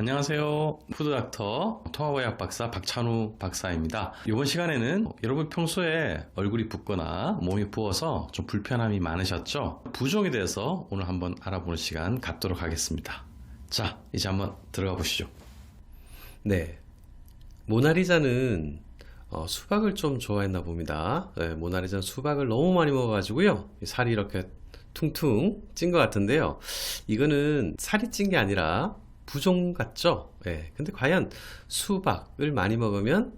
안녕하세요. 푸드닥터 통합의학 박사 박찬우 박사입니다. 이번 시간에는 여러분 평소에 얼굴이 붓거나 몸이 부어서 좀 불편함이 많으셨죠? 부종에 대해서 오늘 한번 알아보는 시간 갖도록 하겠습니다. 자, 이제 한번 들어가 보시죠. 네. 모나리자는 어, 수박을 좀 좋아했나 봅니다. 네, 모나리자는 수박을 너무 많이 먹어가지고요. 이 살이 이렇게 퉁퉁 찐 것 같은데요. 이거는 살이 찐 게 아니라 부종 같죠? 예. 근데 과연 수박을 많이 먹으면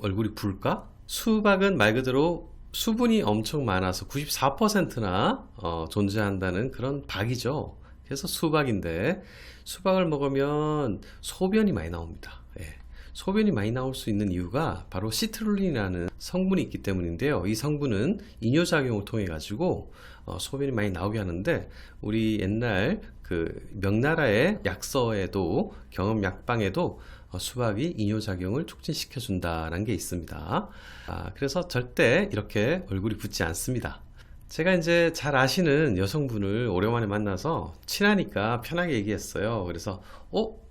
얼굴이 불까? 수박은 말 그대로 수분이 엄청 많아서 94%나 존재한다는 그런 박이죠. 그래서 수박인데 수박을 먹으면 소변이 많이 나옵니다. 예. 소변이 많이 나올 수 있는 이유가 바로 시트룰린이라는 성분이 있기 때문인데요. 이 성분은 이뇨작용을 통해 가지고 어, 소변이 많이 나오게 하는데 우리 옛날 그 명나라의 약서에도 경험 약방에도 어, 수박이 이뇨작용을 촉진시켜 준다는 게 있습니다. 아, 그래서 절대 이렇게 얼굴이 붓지 않습니다. 제가 이제 잘 아시는 여성분을 오랜만에 만나서 친하니까 편하게 얘기했어요. 그래서 어?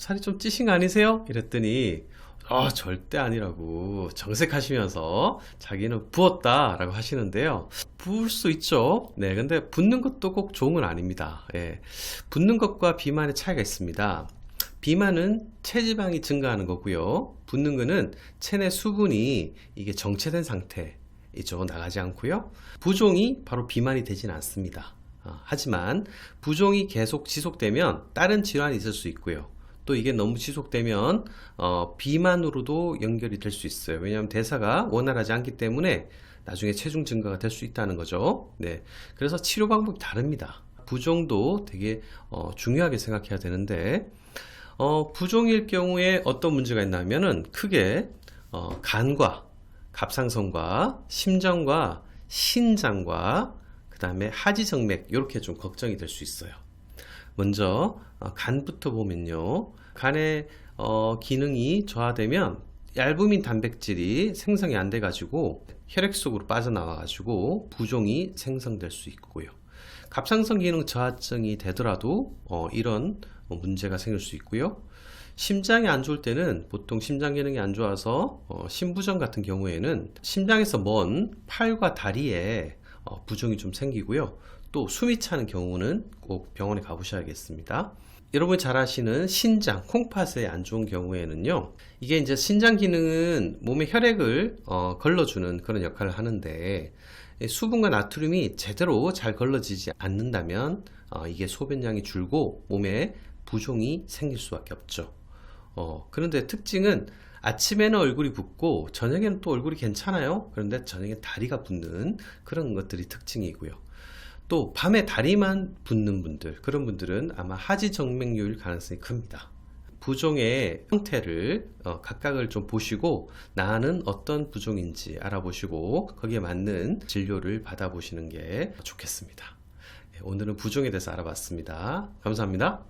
살이 좀 찌신 거 아니세요? 이랬더니 아 절대 아니라고 정색하시면서 자기는 부었다라고 하시는데요. 부을 수 있죠. 네, 근데 붓는 것도 꼭 좋은 건 아닙니다. 예. 붓는 것과 비만의 차이가 있습니다. 비만은 체지방이 증가하는 거고요. 붓는 거는 체내 수분이 이게 정체된 상태이죠. 나가지 않고요. 부종이 바로 비만이 되지는 않습니다. 어, 하지만 부종이 계속 지속되면 다른 질환이 있을 수 있고요. 또 이게 너무 지속되면 어, 비만으로도 연결이 될 수 있어요. 왜냐하면 대사가 원활하지 않기 때문에 나중에 체중 증가가 될 수 있다는 거죠. 네, 그래서 치료 방법이 다릅니다. 부종도 되게 어, 중요하게 생각해야 되는데 어, 부종일 경우에 어떤 문제가 있냐면은 크게 어, 간과 갑상선과 심장과 신장과 그 다음에 하지정맥 이렇게 좀 걱정이 될 수 있어요. 먼저 어, 간부터 보면요. 간의 어, 기능이 저하되면 얇음인 단백질이 생성이 안 돼가지고 혈액 속으로 빠져나와가지고 부종이 생성될 수 있고요. 갑상선 기능 저하증이 되더라도 어, 이런 어, 문제가 생길 수 있고요. 심장이 안 좋을 때는 보통 심장 기능이 안 좋아서 어, 심부전 같은 경우에는 심장에서 먼 팔과 다리에 어, 부종이 좀 생기고요. 또 숨이 차는 경우는 꼭 병원에 가보셔야겠습니다. 여러분이 잘 아시는 신장, 콩팥에 안 좋은 경우에는요, 이게 이제 신장 기능은 몸에 혈액을 어, 걸러주는 그런 역할을 하는데, 이 수분과 나트륨이 제대로 잘 걸러지지 않는다면, 어, 이게 소변량이 줄고 몸에 부종이 생길 수밖에 없죠. 어, 그런데 특징은 아침에는 얼굴이 붓고 저녁에는 또 얼굴이 괜찮아요. 그런데 저녁에 다리가 붓는 그런 것들이 특징이고요. 또 밤에 다리만 붓는 분들, 그런 분들은 아마 하지 정맥류일 가능성이 큽니다. 부종의 형태를 어, 각각을 좀 보시고 나는 어떤 부종인지 알아보시고 거기에 맞는 진료를 받아보시는 게 좋겠습니다. 예, 오늘은 부종에 대해서 알아봤습니다. 감사합니다.